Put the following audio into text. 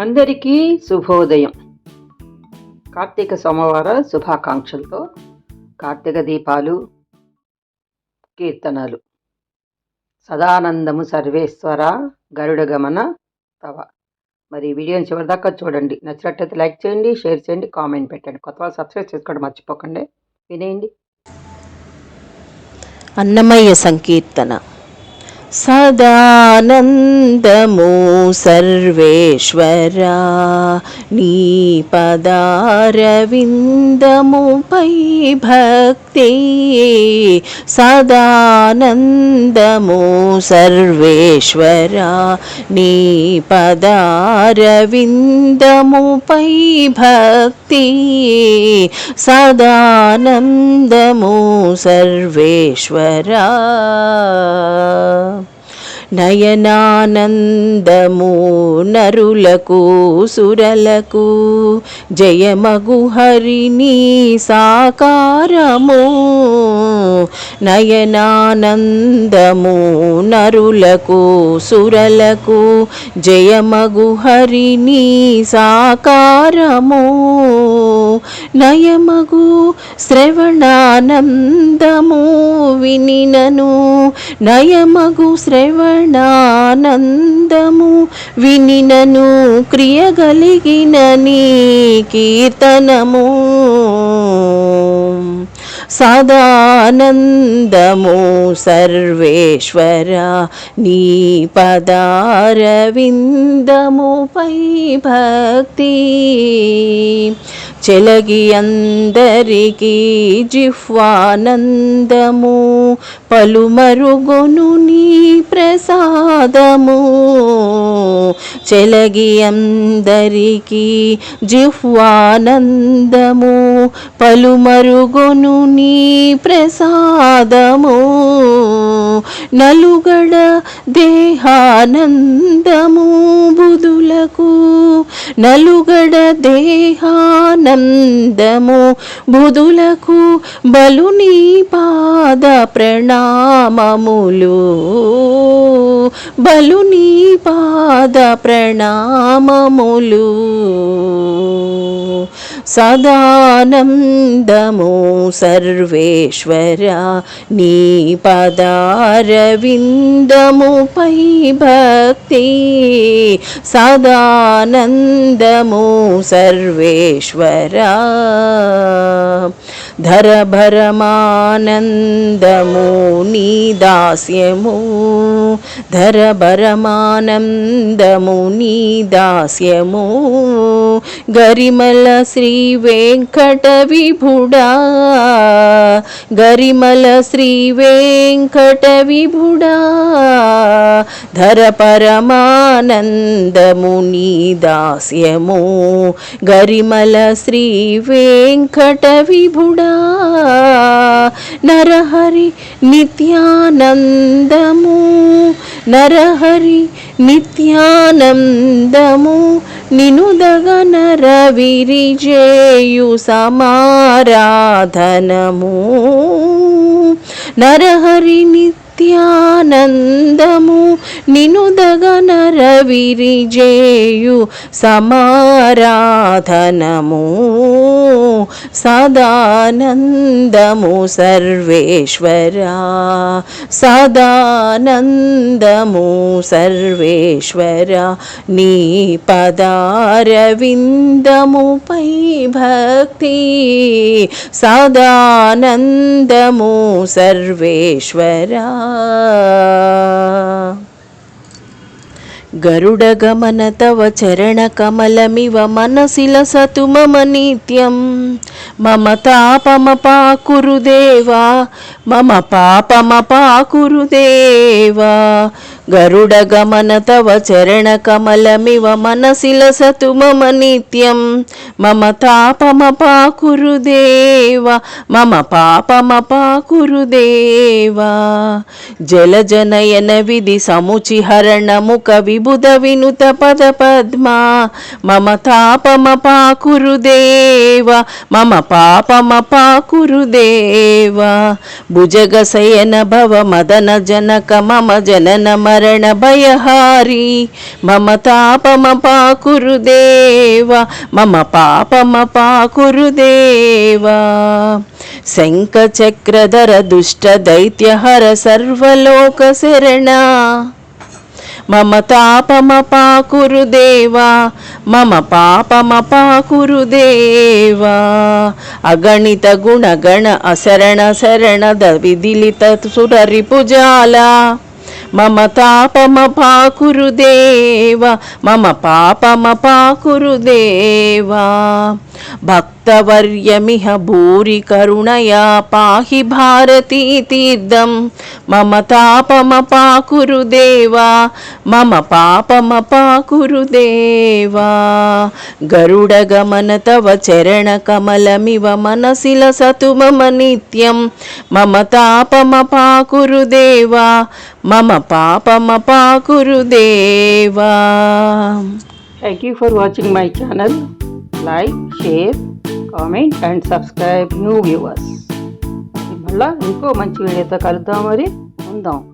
అందరికీ శుభోదయం. కార్తీక సోమవార శుభాకాంక్షలతో కార్తీక దీపాలు కీర్తనలు. సదానందము సర్వేశ్వర గరుడ గమన తవ. మరి వీడియోని చివరిదాకా చూడండి. నచ్చినట్టయితే లైక్ చేయండి షేర్ చేయండి కామెంట్ పెట్టండి. కొత్త వాళ్ళు సబ్స్క్రైబ్ చేసుకోవడం మర్చిపోకండి. వినేయండి. అన్నమయ్య సంకీర్తన. सदानन्दमो सर्वेश्वरा नीपदारविन्दमुपै निपदारविन्दमुपैभक् భక్తి సదానందము సర్వేశ్వరా నీ పదారవిందముపై భక్తి సదానందము సర్వేశ్వరా నయనానందము నరులకు సురలకు జయమగు హరిణి సాకారము. నయనానందము నరులకు సురలకు జయమగు హరిణి సాకారము. నయమగు శ్రవణానందము వినినను. నయమగు శ్రవణానందము వినినను. క్రియగలిగిన నీ కీర్తనము. సదానందము సర్వేశ్వర నీ పదారవిందముపై భక్తి. చెలగి అందరికీ జిహ్వానందము పలుమరుగొను నీ ప్రసాదము. చెలగి అందరికీ జిహ్వానందము పలుమరుగొను నీ ప్రసాదము. నలుగడ దేహానందము బుధులకు నలుగడ నందము బుధులకు బలుని పాద ప్రణామములు. బలుని పాద ప్రణామములు. సదానందము సర్వేశ్వర నీ పదారవిందముపై భక్తి సదానందము సర్వేశ్వర രാം ధర భరమానందము నీ దాస్యము ధర భరమానందము నీ దాస్యము గరిమల శ్రీ వెంకట విభుడా గరిమల శ్రీ వెంకట విభుడా ధర పరమానందము నీ దాస్యము గరిమల శ్రీ వెంకట విభుడా నరహరి నిత్యానందము నరహరి నిత్యానందము నినుదగనర రవిరిజేయు సమారాధనము. నరహరి నిత్యానందము నినుదగన రవిరిజేయు సమారాధనము. సదానందము సర్వేశ్వరా సదానందము సర్వేశ్వర నీ పదారవిందముపై భక్తి. సదానందము సర్వేశ్వరా. గరుడగమన తవ చరణకమలమివ మనసిల సతు మమ నిత్యం మమ తాపమపాకురు దేవా మమ పాపమపాకురు దేవా గరుడగమన తవ చరణకమలమివ మనసిల సతు మమ నిత్యం మమ తాపమపాకురు దేవా మమ పాపమపాకురు దేవా జలజనయన విధి సముచిహరణముఖ విబుధ వినుత పద పద్మా. మమ తాపమపాకురు దేవా మమ పాపమపాకురు మమ జనన మర తాపమ పాకురు మమ పాపమ పాకురు శంఖ చక్రధర దుష్ట దైత్యహర సర్వలోక శరణ మమ తాపమ పాకురు మమ పాపమ పాకురు అగణిత గుణగణ అశరణ శరణ దవిదిలిత విదిలిత సురరి పుజాల మమ తాపమ పాకురుదేవా మమ పాపమ పాకురుదేవా. భక్తవర్యమిహ భూరి కరుణయా పాహి భారతీ తీర్థం మమ తాపమ పాకురు దేవా మమ పాపమ పాకురు దేవా గరుడ గమన తవ చరణ కమలమివ మనసిల సతు మమ నిత్యం మమ తాపమ పాకురు దేవా మమ పాపమ పాకురు దేవా thank you for watching my channel like share comment and subscribe new viewers మళ్ళీ ఇంకో మంచి వీడియోతో కలుద్దాం మరి. ఉందాం.